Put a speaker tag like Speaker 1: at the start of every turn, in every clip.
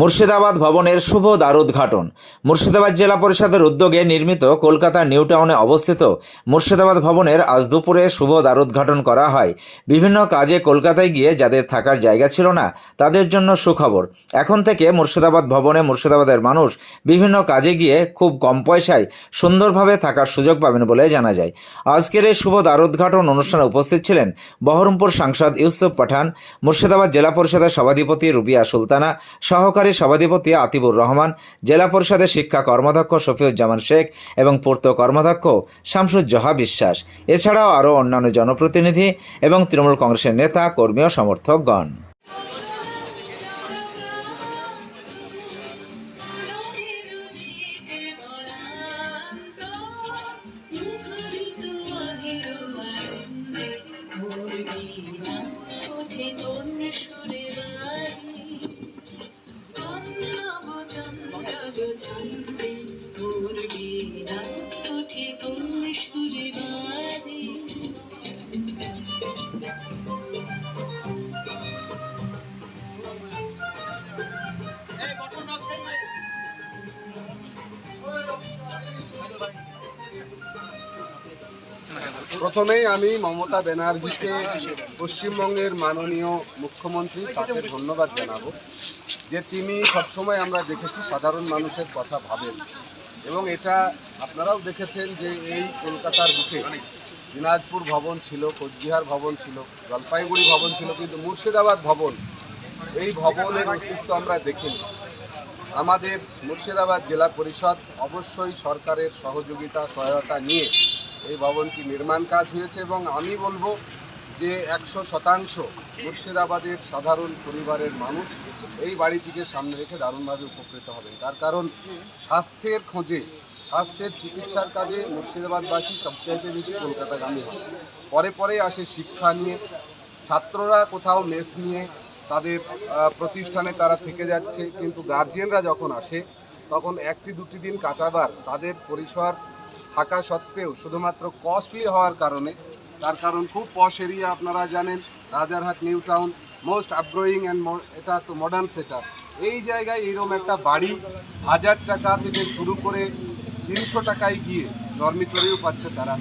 Speaker 1: মুর্শিদাবাদ ভবনের শুভ দ্বারোদ্ঘাটন মুর্শিদাবাদ জেলা পরিষদের উদ্যোগে নির্মিত কলকাতা নিউ টাউনে অবস্থিত মুর্শিদাবাদ ভবনের আজ দুপুরে শুভ দ্বারোদ্ঘাটন করা হয়। বিভিন্ন কাজে কলকাতায় গিয়ে যাদের থাকার জায়গা ছিল না, তাদের জন্য সুখবর। এখন থেকে মুর্শিদাবাদ ভবনে মুর্শিদাবাদের মানুষ বিভিন্ন কাজে গিয়ে খুব কম পয়সায় সুন্দরভাবে থাকার সুযোগ পাবেন বলে জানা যায়। আজকের এই শুভ দ্বারোদ্ঘাটন অনুষ্ঠানে উপস্থিত ছিলেন বহরমপুর সাংসদ ইউসুফ পাঠান, মুর্শিদাবাদ জেলা পরিষদের সভাধিপতি রুবিয়া সুলতানা, সহকারী সভাধিপতি আতিবুর রহমান, জেলা পরিষদের শিক্ষা কর্মাধ্যক্ষ শফিউজ্জামান শেখ এবং পূর্ত কর্মাধ্যক্ষ শামসুজ্জহা বিশ্বাস। এছাড়াও আরও অন্যান্য জনপ্রতিনিধি এবং তৃণমূল কংগ্রেসের নেতা, কর্মী ও সমর্থকগণ।
Speaker 2: প্রথমেই আমি মমতা ব্যানার্জিকে পশ্চিমবঙ্গের মাননীয় মুখ্যমন্ত্রী তাকে ধন্যবাদ জানাব যে তিনি সবসময় আমরা দেখেছি সাধারণ মানুষের কথা ভাবেন। এবং এটা আপনারাও দেখেছেন যে এই কলকাতার বুকে দিনাজপুর ভবন ছিল, কোচবিহার ভবন ছিল, জলপাইগুড়ি ভবন ছিল, কিন্তু মুর্শিদাবাদ ভবন, এই ভবনের অস্তিত্ব আমরা দেখিনি। আমাদের মুর্শিদাবাদ জেলা পরিষদ অবশ্যই সরকারের সহযোগিতা, সহায়তা নিয়ে এই ভবনটি নির্মাণ কাজ হয়েছে এবং আমি বলব যে একশো শতাংশ মুর্শিদাবাদের সাধারণ পরিবারের মানুষ এই বাড়িটিকে সামনে রেখে দারুণভাবে উপকৃত হবেন। তার কারণ স্বাস্থ্যের খোঁজে, স্বাস্থ্যের চিকিৎসার কাজে মুর্শিদাবাদবাসী সবচাইতে বেশি কলকাতাগামী হয় পরে পরে আসে শিক্ষা নিয়ে, ছাত্ররা কোথাও মেস নিয়ে তাদের প্রতিষ্ঠানে তারা থেকে যাচ্ছে, কিন্তু গার্জিয়ানরা যখন আসে, তখন একটি দুটি দিন কাটাবার, তাদের পরিসর থাকা সত্ত্বেও শুধুমাত্র কস্টলি হওয়ার কারণে, তার কারণ খুব পশ এরিয়া আপনারা জানেন, Rajarhat new town most upgrowing and এটা তো মডার্ন সেট এই জায়গায় এরকম একটা বাড়ি হাজার টাকা থেকে শুরু করে তিনশো টাকায় গিয়ে ডরমিটরিও পাচ্ছে তারা।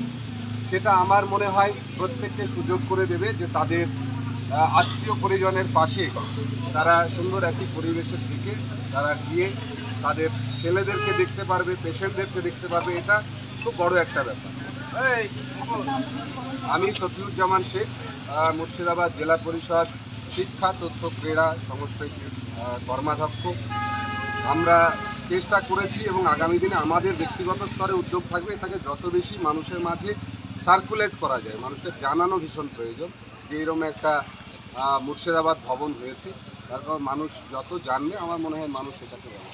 Speaker 2: সেটা আমার মনে হয় প্রত্যেককে সুযোগ করে দেবে যে তাদের আত্মীয় পরিজনের পাশে তারা সুন্দর একটি পরিবেশের থেকে তারা গিয়ে তাদের ছেলেদেরকে দেখতে পারবে, পেশেন্টদেরকে দেখতে পারবে। এটা খুব বড় একটা ব্যাপার। আমি শফিউজ্জামান শেখ মুর্শিদাবাদ জেলা পরিষদ শিক্ষা, তথ্য, ক্রীড়া সংস্কৃতির কর্মাধ্যক্ষ। আমরা চেষ্টা করেছি এবং আগামী দিনে আমাদের ব্যক্তিগত স্তরে উদ্যোগ থাকবে, এটাকে যত বেশি মানুষের মাঝে সার্কুলেট করা যায়, মানুষকে জানানো ভীষণ প্রয়োজন। যে এরকম একটা মুর্শিদাবাদ ভবন হয়েছে, তারপর মানুষ যত জানবে, আমার মনে হয় মানুষ সেটাকে জানবে।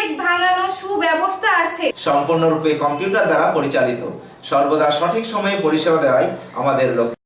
Speaker 3: ভাঙানো সুব্যবস্থা আছে।
Speaker 1: সম্পূর্ণরূপে কম্পিউটার দ্বারা পরিচালিত। সর্বদা সঠিক সময়ে পরিষেবা দেওয়াই আমাদের লক্ষ্য।